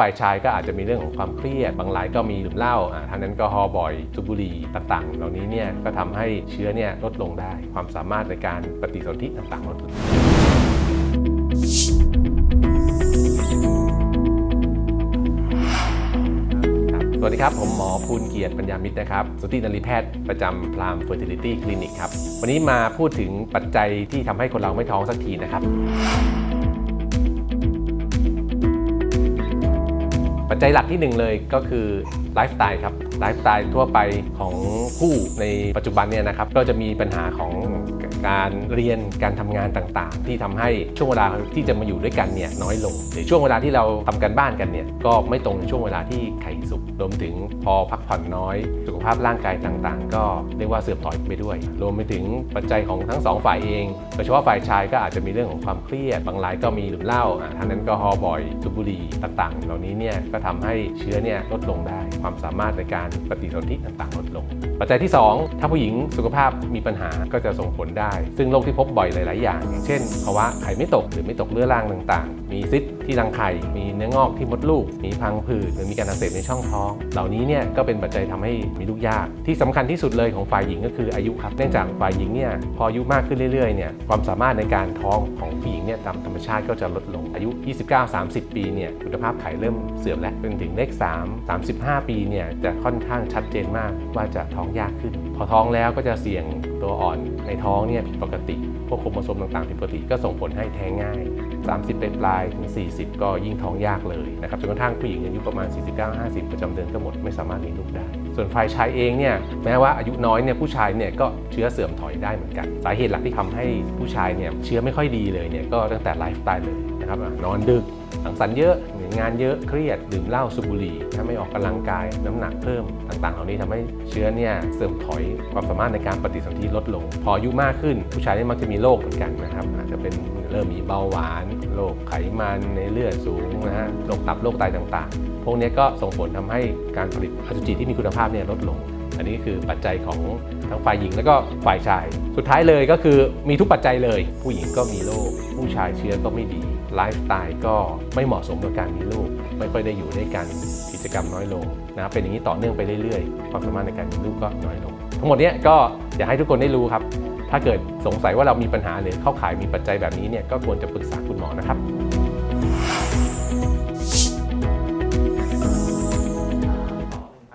ฝ่ายชายก็อาจจะมีเรื่องของความเครียด บางรายก็มีดื่มเหล้าอ่าทานแอลกอฮอล์บ่อยสูบบุหรี่ต่างๆ เหล่านี้เนี่ยก็ทำให้เชื้อเนี่ยลดลงได้ ความสามารถในการปฏิสนธิต่างๆลดลงสวัสดีครับ ผมหมอภูลเกียรติปัญญามิตรนะครับสุตินรีแพทย์ประจำพรามเฟอร์ติลิตี้คลินิกครับ วันนี้มาพูดถึงปัจจัยที่ทำให้คนเราไม่ท้องสักทีนะครับ จัยหลักที่หนึ่งเลยก็คือไลฟ์สไตล์ครับไลฟ์สไตล์ทั่วไปของคู่ในปัจจุบันเนี่ยนะครับก็จะมีปัญหาของการเรียนการทำงานต่างๆ ที่ทำให้ช่วงเวลาที่จะมาอยู่ด้วยกันเนี่ยน้อยลงหรือช่วงเวลาที่เราทำกันบ้านกันเนี่ยก็ไม่ตรงช่วงเวลาที่ไข่สุกรวมถึงพอพักผ่อนน้อย สุขภาพร่างกายต่างๆ ก็เรียกว่าเสื่อมถอยไปด้วย รวมไปถึงปัจจัยของทั้งสองฝ่ายเองโดยเฉพาะฝ่ายชายก็อาจจะมีเรื่องของความเครียดบางรายก็มีดื่มเหล้าอ่าทานแอลกอฮอล์บ่อยสูบบุหรี่ต่างๆ เหล่านี้เนี่ยก็ทำให้เชื้อเนี่ยลดลงได้ ความสามารถในการปฏิสนธิต่างๆ ลดลง ปัจจัยที่ 2 ถ้าผู้หญิงสุขภาพมีปัญหาก็จะส่งผลได้ ซึ่งโรคที่พบบ่อยหลาย ๆ อย่างอย่างเช่นภาวะไข่ไม่ตกหรือไม่ตกเรื้อรังต่างๆ มีซิสที่รังไข่ มีเนื้องอกที่มดลูก มีพังผืดหรือมีการอักเสบในช่องท้อง เหล่านี้เนี่ยก็เป็นปัจจัยทำให้มีลูกยาก ที่สำคัญที่สุดเลยของฝ่ายหญิงก็คืออายุครับ เนื่องจากฝ่ายหญิงเนี่ยพออายุมากขึ้นเรื่อย ๆ เนี่ยความสามารถในการท้องของผู้หญิงเนี่ยตามธรรมชาติก็จะลดลงอายุ 29-30 ปีเนี่ยคุณภาพไข่เริ่มเสื่อมแล้วจนถึงเลข 3 35 ปีเนี่ยจะค่อนข้างชัดเจนมากว่าจะท้องยากขึ้น พอท้องแล้วก็จะเสี่ยงตัวอ่อนในท้องเนี่ยผิดปกติ พวกโครโมโซมต่างๆผิดปกติก็ส่งผลให้แท้งง่าย 30ปลายถึง 40 ก็ยิ่งท้องยากเลยนะครับจนกระทั่งผู้หญิงอายุประมาณ 49-50 ประจำเดือนก็หมดไม่สามารถเลี้ยงลูกได้ ส่วนฝ่ายชายเองเนี่ยแม้ว่าอายุน้อยเนี่ยผู้ชายเนี่ยก็เชื้อเสื่อมถอยได้เหมือนกันสาเหตุหลักที่ทำให้ผู้ชายเนี่ยเชื้อไม่ค่อยดีเลยเนี่ยก็ตั้งแต่ไลฟ์สไตล์เลยนะครับนอนดึกสังสรรค์เยอะ งานเยอะเครียดดื่มเหล้าสูบบุหรี่ ถ้าไม่ออกกำลังกายน้ำหนักเพิ่มต่าง ๆ เหล่านี้ทำให้เชื้อเนี่ยเสื่อมถอยความสามารถในการปฏิสนธิลดลง พออายุมากขึ้น ผู้ชายนี่มักจะมีโรคเหมือนกันนะครับอาจจะเป็นเริ่มมีเบาหวานโรคไขมันในเลือดสูงนะฮะโรคตับโรคไตต่าง ๆ พวกนี้ก็ส่งผลทำให้การผลิตอสุจิที่มีคุณภาพเนี่ยลดลง อันนี้คือปัจจัยของทั้งฝ่ายหญิงแล้วก็ฝ่ายชาย สุดท้ายเลยก็คือมีทุกปัจจัยเลย ผู้หญิงก็มีโรคผู้ชายเชื้อก็ไม่ดีไลฟ์สไตล์ก็ไม่เหมาะสมกับการมีลูก ไม่ค่อยได้อยู่ด้วยกันกิจกรรมน้อยลงนะครับเป็นอย่างนี้ต่อเนื่องไปเรื่อยๆ ความสามารถในการมีลูกก็น้อยลง ทั้งหมดเนี้ยก็อยากให้ทุกคนได้รู้ครับ ถ้าเกิดสงสัยว่าเรามีปัญหาหรือเข้าข่ายมีปัจจัยแบบนี้เนี่ยก็ควรจะปรึกษาคุณหมอนะครับ